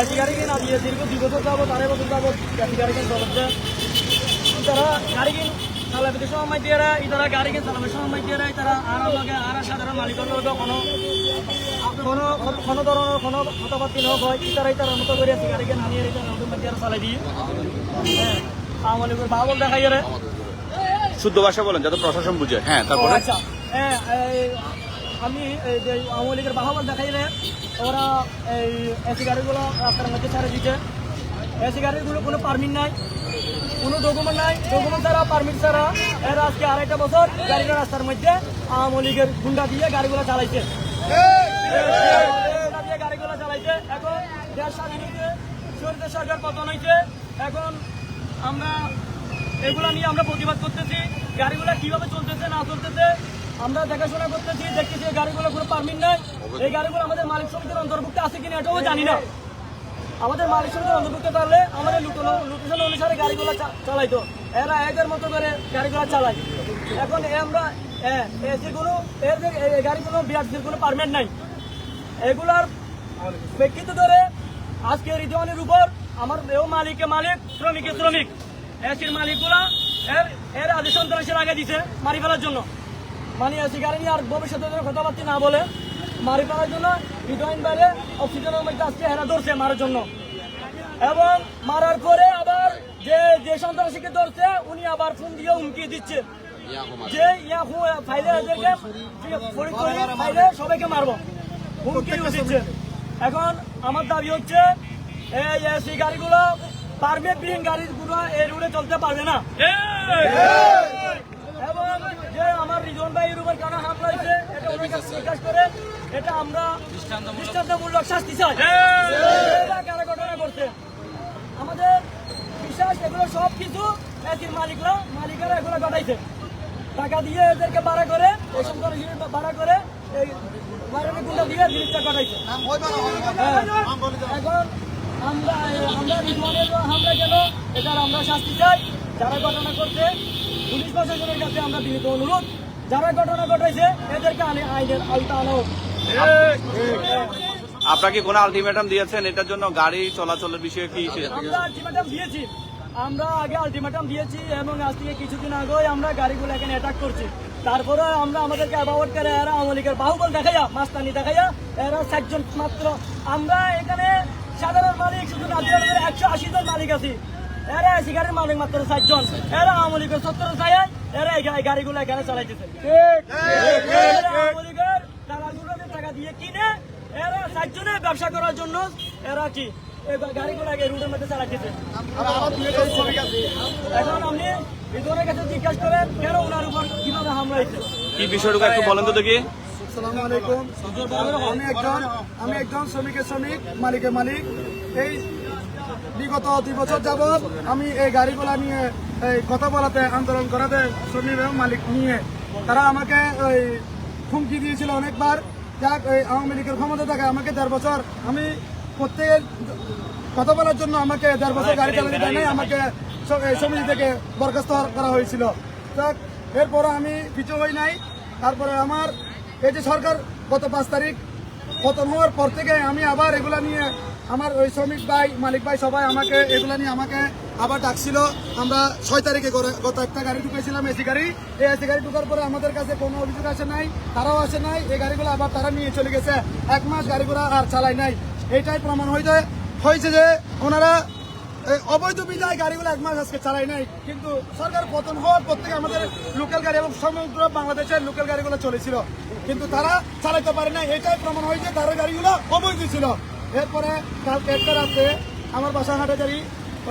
AC গাড়ি কিনা দিয়ে দীর্ঘ দুই বছর যাবত আড়াই বছর যাবত এসি গাড়ি কিন চলছে তারা গাড়ি কিন চালাবিতে সময় দিয়ে তারা গাড়ি কিন চালাবে সময় দিয়ে তারা আর লগে আর সাধারণ মালিকের লগে কোনো কোনো কোনো ধরনের কোনো হয়। ইতারাই তার মতো করে আছে গাড়িকে নামিয়ে নতুন বাচ্চারা চালাই দিয়ে। হ্যাঁ। লীগের বাবল দেখাই রে। শুদ্ধ ভাষা বলেন যাতে প্রশাসন বুঝে। হ্যাঁ তারপরে? আচ্ছা। হ্যাঁ আমি আওয়ামী লীগের বাহাবল দেখাইলে, ওরা এই এসি গাড়িগুলো রাস্তার মধ্যে ছাড়ে দিচ্ছে এসি গাড়িগুলো কোনো পারমিট নাই, কোনো ডকুমেন্ট নাই। ডকুমেন্ট ছাড়া পারমিট ছাড়া এরা আজকে আড়াইটা বছর গাড়িটা রাস্তার মধ্যে আওয়ামী লীগের গুন্ডা দিয়ে গাড়িগুলো চালাইছে। চালাইছে। এখন পতন হয়েছে। এখন আমরা এগুলা নিয়ে আমরা প্রতিবাদ করতেছি। গাড়িগুলো কীভাবে চলতেছে, না চলতেছে আমরা দেখাশোনা করতেছি, দেখতেছি গাড়িগুলো কোনো পারমিট নাই। এই গাড়িগুলো আমাদের মালিক সমিতির অন্তর্ভুক্ত আছে কিনা এটাও জানি না। আমাদের মালিক সমিতির অন্তর্ভুক্ত থাকলে আমাদের লোকেশন অনুসারে গাড়িগুলো চালাইতো। এরা এদের মতো করে গাড়িগুলো চালায়। এখন আমরা এসির কোনো এর গাড়িগুলো বিআরসির কোনো পারমিট নাই। এগুলার প্রেক্ষিত ধরে আজকে রিজওয়ানের উপর আমার এও মালিকে মালিক শ্রমিকে শ্রমিক। এসির মালিকগুলা এর এর আদেশ সন্ত্রাসের আগে দিছে মারি ফেলার জন্য। মানে গাড়ি নিয়ে আর ভবিষ্যতে যেন কথাবার্তা না বলে। মারি ফেলার জন্য রিজওয়ান বাইরে অক্সিজেনের মধ্যে আজকে হেরা ধরছে মারার জন্য। এবং মারার পরে আবার যে যে সন্ত্রাসীকে ধরছে, উনি আবার ফোন দিয়ে হুমকি দিচ্ছে। যে, ইয়াহু, ফাইলে এদেরকে ফাইলে সবাইকে মারবো। হুমকি দিচ্ছে। এখন আমার দাবি হচ্ছে, এই এসি গাড়িগুলো পারমিট বিহীন গাড়িগুলো এই রুটে চলতে পারবে না। যে আমার রিজন ভাইয়ের উপর কেন হামলা হয়েছে এটা ওনার কাছে প্রকাশ করে এটা আমরা দৃষ্টান্তমূলক। শাস্তি চাই। কারা ঘটনা করছে? আমাদের বিশ্বাস এগুলো সব কিছু এসির মালিকরা মালিকেরা এগুলো ঘটাইছে। টাকা দিয়ে এদেরকে ভাড়া করে এই সন্ত্রাসী ভাড়া করে এই মারানি গুন্ডা দিয়ে জিনিসটা ঘটাইছে। হ্যাঁ। এখন আমরা আমরা রিজওয়ানের হামলা কেন? এটার আমরা শাস্তি চাই। যারা ঘটনা করছে পুলিশ প্রশাসনের কাছে আমরা বিনীত অনুরোধ যারা ঘটনা ঘটাইছে এদেরকে আনে আইনের আওতা আনো। আপনাকে কোনো আলটিমেটাম দিয়েছেন? এটার জন্য গাড়ি চলাচলের বিষয়ে কি আমরা আলটিমেটাম দিয়েছি। আমরা আগে আলটিমেটাম দিয়েছি এবং আজ থেকে কিছুদিন আগেই আমরা গাড়িগুলো এখানে অ্যাটাক করছি। তারপরে আমরা আমাদেরকে অ্যাবাউট করে এরা আওয়ামী লীগের বাহুবল দেখাইয়া মাস্তানি দেখাইয়া এরা চারজন মাত্র। আমরা এখানে সাধারণ মালিক শুধু একশো আশি জন মালিক আছি। এরা গাড়ির মালিক মাত্র চারজন এরা আওয়ামী লীগের সত্তর চাই এরা এই গাড়িগুলো এখানে চালাইতেছে। আওয়ামী লীগের টাকাগুলোকে টাকা দিয়ে কিনে এরা চারজনে ব্যবসা করার জন্য এরা কি এই গাড়িগুলো আগে রুটের মধ্যে চালাইতেছে। এখন আপনি ইদনের কাছে জিজ্ঞাসা করেন কেন ওনার উপর কীভাবে হামলা হয়েছে? কি বিষয়টুকু একটু বলেন তো দেখি। আসসালামু আলাইকুম। আমি একজন আমি একজন শ্রমিকের শ্রমিক মালিকের মালিক। এই বিগত দুই বছর যাবৎ আমি এই গাড়িগুলা নিয়ে এই কথা বলাতে আন্দোলন করাতে শ্রমিক এবং মালিক নিয়ে। তারা আমাকে ওই হুমকি দিয়েছিল অনেকবার। যাক ওই আওয়ামী লীগের ক্ষমতা থাকে আমাকে দেড় বছর আমি প্রত্যেকের কথা বলার জন্য আমাকে দেড় বছর গাড়ি চালাতে দেয় নাই, আমাকে সমিতি থেকে বরখাস্ত করা হয়েছিল। যাক এরপর আমি পিছু হই নাই। তারপরে আমার এই যে সরকার গত পাঁচ তারিখ পতন হওয়ার পর থেকে আমি আবার এগুলা নিয়ে আমার ওই শ্রমিক ভাই, মালিক ভাই সবাই আমাকে এগুলা নিয়ে আমাকে আবার ডাকছিল। আমরা ছয় তারিখে গত একটা গাড়ি ঢুকেছিলাম, এসি গাড়ি। এই এসি গাড়ি ঢুকার পরে আমাদের কাছে কোনো অভিযোগ আসে নাই, তারাও আসে নাই। এই গাড়িগুলো আবার তারা নিয়ে চলে গেছে। এক মাস গাড়িগুলো আর চালায় নাই। এইটাই প্রমাণ হয়ে যায় হয়েছে যে ওনারা অবৈধ বিদায় গাড়িগুলো এক মাস আজকে চালাই নাই। কিন্তু সরকার পতন হওয়ার পর থেকে আমাদের লোকাল গাড়ি এবং সমগ্র বাংলাদেশের লোকাল গাড়িগুলো চলেছিল। কিন্তু তারা চালাতে পারে না এটাই প্রমাণ হয়েছে তার গাড়িগুলো অবৈধ ছিল। এরপরে কালকে একটা রাতে আমার বাসা হাটাচারি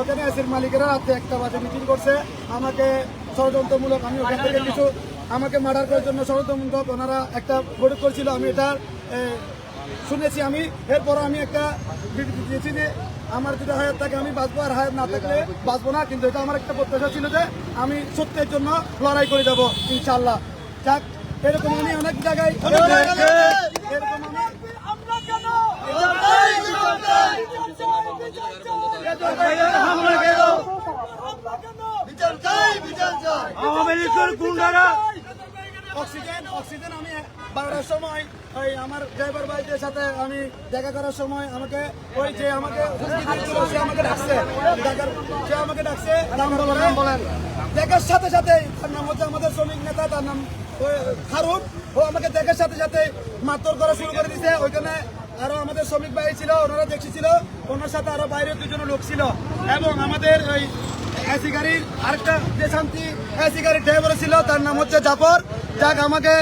ওখানে এসির মালিকেরা রাতে একটা বাজে মিটিং করছে। আমাকে ষড়যন্ত্রমূলক আমি ওখান থেকে কিছু আমাকে মার্ডার করার জন্য ষড়যন্ত্রমূলক ওনারা একটা বৈঠক করেছিল। আমি এটার এ, শুনেছি আমি। এরপর আমি একটা দিয়েছি যে আমার যদি হায়াত থাকে আমি বাঁচবো আর হায়াত না থাকলে বাঁচবো না। কিন্তু এটা আমার একটা প্রত্যাশা ছিল যে আমি সত্যের জন্য লড়াই করে যাব ইনশাল্লাহ যাক এরকম আমি অনেক জায়গায় এরকম আমি আওয়ামী লীগের গুন্ডারা অক্সিজেন অক্সিজেন আমি বারোটার সময় ওই আমার ড্রাইভার ভাইদের সাথে আমি দেখা করার সময় আমাকে ওই যে আমাকে সে আমাকে ডাকছে। দেখার- সে আমাকে ডাকছে নাম বলেন বলেন। দেখার সাথে সাথে তার নাম হচ্ছে আমাদের শ্রমিক নেতা তার নাম ওই হারুন ও আমাকে দেখার সাথে সাথে মারধর করা শুরু করে দিয়েছে। ওইখানে আরও আমাদের শ্রমিক ভাই ছিল ওনারা দেখছিল ওনার সাথে আরও বাইরে দুজন লোক ছিল। এবং আমাদের ওই এসি গাড়ির আরেকটা যে শান্তি এসি গাড়ির ড্রাইভার ছিল তার নাম হচ্ছে জাফর। যাক আমাকে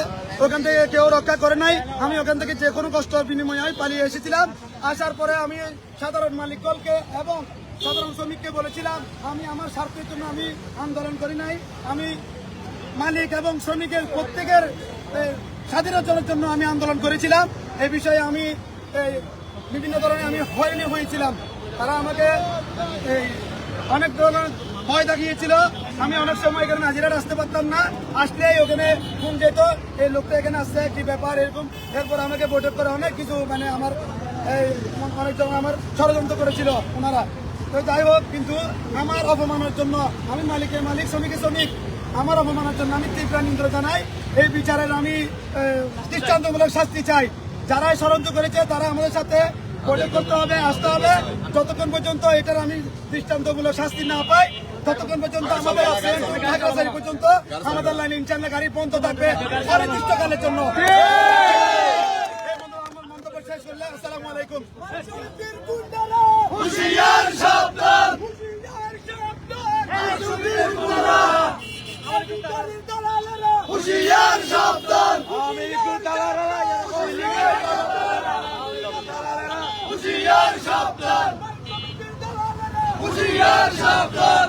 ওখান থেকে কেউ রক্ষা করে নাই। আমি ওখান থেকে যে কোনো কষ্ট বিনিময়ে আমি পালিয়ে এসেছিলাম। আসার পরে আমি সাধারণ মালিকগণকে এবং সাধারণ শ্রমিককে বলেছিলাম আমি আমার স্বার্থের জন্য আমি আন্দোলন করি নাই। আমি মালিক এবং শ্রমিকের প্রত্যেকের স্বাধীনতার জন্য আমি আন্দোলন করেছিলাম। এই বিষয়ে আমি বিভিন্ন ধরনের আমি হয়নি হয়েছিলাম। তারা আমাকে এই, অনেক ধরনের ভয় দেখিয়েছিল। আমি অনেক সময় এখানে নাজিরাট আসতে পারতাম না। আসলেই ওখানে ফোন যেত। এই লোকটা এখানে আসছে, কি ব্যাপার, এরকম। এরপর আমাকে বৈঠক করে অনেক কিছু মানে আমার, এই অনেকজন আমার ষড়যন্ত্র করেছিল ওনারা। তো যাই হোক, কিন্তু আমার অপমানের জন্য আমি মালিকের মালিক, শ্রমিকের শ্রমিক, আমার অপমানের জন্য আমি তীব্র নিন্দ্র জানাই। এই বিচারের আমি দৃষ্টান্তমূলক শাস্তি চাই। যারাই ষড়যন্ত্র করেছে, তারা আমাদের সাথে বৈঠক করতে হবে আসতে হবে। যতক্ষণ পর্যন্ত এটার আমি দৃষ্টান্তমূলক শাস্তি না পাই ততক্ষণ পর্যন্ত আমাদের ঢাকা পর্যন্ত আমাদের লাইন ইনশাল্লাহ গাড়ি বন্ধ থাকবে। অনির্দিষ্টকালের জন্য। আসসালামু আলাইকুম হুশিয়ার সাবধান হুশিয়ার সাবধান হুশিয়ার সাবধান হুশিয়ার সাবধান।